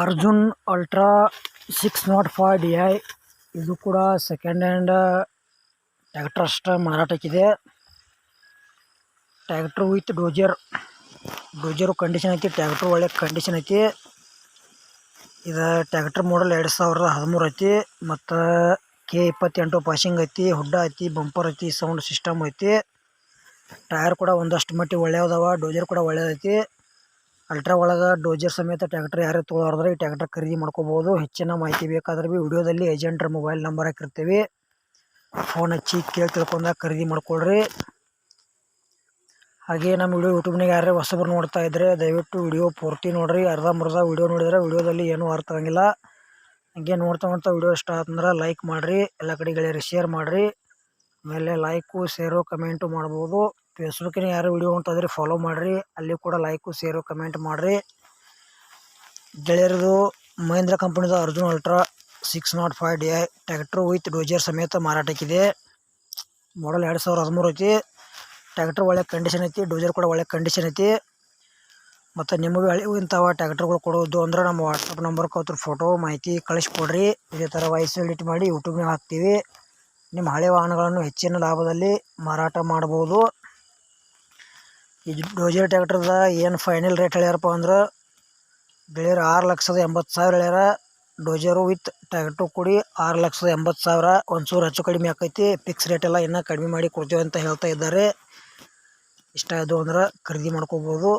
Arjun ultra six nought five D I ಇದು ಕೂಡ second hand tractor ಅಷ್ಟೇ ಮಾರಾಟಕ್ಕಿದೆ. Tractor with dozer dozer condition ಐತಿ tractor ಒಳ್ಳೆ condition ಐತಿ. ಇದು ಟ್ಯಾಕ್ಟರ್ ಮಾಡಲ್ ಎರಡು ಸಾವಿರದ ಹದಿಮೂರು ಐತಿ ಮತ್ತು ಕೆ ಇಪ್ಪತ್ತೆಂಟು ಪಾಸಿಂಗ್ ಐತಿ, ಹುಡ್ಡ ಐತಿ, ಬಂಪರ್ ಐತಿ, ಸೌಂಡ್ ಸಿಸ್ಟಮ್ ಐತಿ. ಟೈರ್ ಕೂಡ ಒಂದಷ್ಟು ಮಟ್ಟಿಗೆ ಒಳ್ಳೆಯದವ ಡೋಜರ್ ಕೂಡ ಒಳ್ಳೆಯದೈತಿ ಅಲ್ಟ್ರಾ ಒಳಗೆ ಡೋಜರ್ ಸಮೇತ ಟ್ಯಾಕ್ಟರ್ ಯಾರೇ ತೊಗೊಳೋದ್ರೆ ಈ ಟ್ಯಾಕ್ಟರ್ ಖರೀದಿ ಮಾಡ್ಕೋಬೋದು. ಹೆಚ್ಚಿನ ಮಾಹಿತಿ ಬೇಕಾದ್ರೆ ಭೀ ವಿಡಿಯೋದಲ್ಲಿ ಏಜೆಂಟ್ರ ಮೊಬೈಲ್ ನಂಬರ್ ಹಾಕಿರ್ತೀವಿ. ಫೋನ್ ಹಚ್ಚಿ ಕೇಳಿ ತಿಳ್ಕೊಂಡಾಗ ಖರೀದಿ ಮಾಡ್ಕೊಳ್ರಿ. ಹಾಗೆ ನಮ್ಮ ವಿಡಿಯೋ ಯೂಟ್ಯೂಬ್ನಾಗ ಯಾರೇ ಹೊಸಬ್ರು ನೋಡ್ತಾ ಇದ್ದರೆ ದಯವಿಟ್ಟು ವಿಡಿಯೋ ಪೂರ್ತಿ ನೋಡಿರಿ. ಅರ್ಧ ಮುರ್ಧ ವಿಡಿಯೋ ನೋಡಿದ್ರೆ ವಿಡಿಯೋದಲ್ಲಿ ಏನೂ ಅರ್ಥ ಆಗಂಗಿಲ್ಲ. ಹಂಗೆ ನೋಡ್ತಾ ನೋಡ್ತಾ ವಿಡಿಯೋ ಇಷ್ಟ ಆತಂದ್ರೆ ಲೈಕ್ ಮಾಡಿರಿ, ಎಲ್ಲ ಕಡೆ ಶೇರ್ ಮಾಡಿರಿ. ಆಮೇಲೆ ಲೈಕು ಶೇರು ಕಮೆಂಟು ಮಾಡ್ಬೋದು. ಫೇಸ್ಬುಕ್ಕಿನ ಯಾರು ವಿಡಿಯೋ ನೋಡ್ತಾಯಿದ್ರೆ ಫಾಲೋ ಮಾಡಿರಿ. ಅಲ್ಲಿ ಕೂಡ ಲೈಕು ಶೇರು ಕಮೆಂಟ್ ಮಾಡಿರಿ. ಗೆಳೆಯರದು ಮಹೇಂದ್ರ ಕಂಪ್ನಿದು Arjun ultra six nought five D I tractor with dozer ಸಮೇತ ಮಾರಾಟಕ್ಕಿದೆ. ಮಾಡಲ್ ಎರಡು ಸಾವಿರದ ಹದಿಮೂರು ಐತಿ ಟ್ಯಾಕ್ಟ್ರ್ ಒಳ್ಳೆ ಕಂಡೀಷನ್ ಐತಿ ಡೋಜರ್ ಕೂಡ ಒಳ್ಳೆ ಕಂಡೀಷನ್ ಐತಿ. ಮತ್ತು ನಿಮಗೆ ಹಳೆ ಇಂಥವ ಟ್ಯಾಕ್ಟರ್ಗಳು ಕೊಡೋದು ಅಂದ್ರೆ ನಮ್ಮ ವಾಟ್ಸಪ್ ನಂಬರ್ಗೆ ಅವ್ರ ಫೋಟೋ ಮಾಹಿತಿ ಕಳಿಸ್ಕೊಡ್ರಿ. ಇದೇ ಥರ ವಾಯ್ಸ್ ಎಡಿಟ್ ಮಾಡಿ ಯೂಟ್ಯೂಬ್ನಾಗ ಹಾಕ್ತೀವಿ. ನಿಮ್ಮ ಹಳೆ ವಾಹನಗಳನ್ನು ಹೆಚ್ಚಿನ ಲಾಭದಲ್ಲಿ ಮಾರಾಟ ಮಾಡ್ಬೋದು. ಈ ಡೋಜರ್ ಟ್ಯಾಕ್ಟರ್ದ ಏನು ಫೈನಲ್ ರೇಟ್ ಹೇಳ್ಯಾರಪ್ಪ ಅಂದ್ರೆ ಗೆಳೆಯರು ಆರು ಲಕ್ಷದ ಎಂಬತ್ತು ಸಾವಿರ ಹೇಳ್ಯಾರ. ಡೋಜರು ವಿತ್ ಟ್ಯಾಕ್ಟ್ರು ಕೂಡಿ ಆರು ಲಕ್ಷದ ಎಂಬತ್ತು ಸಾವಿರ. ಒಂಚೂರು ಹೆಚ್ಚು ಕಡಿಮೆ ಆಕೈತಿ. ಫಿಕ್ಸ್ ರೇಟ್ ಎಲ್ಲ ಇನ್ನೂ ಕಡಿಮೆ ಮಾಡಿ ಕೊಡ್ತೀವಿ ಅಂತ ಹೇಳ್ತಾ ಇದ್ದಾರೆ. ಇಷ್ಟ ಆಯಿತು ಅಂದ್ರೆ ಖರೀದಿ ಮಾಡ್ಕೋಬೋದು.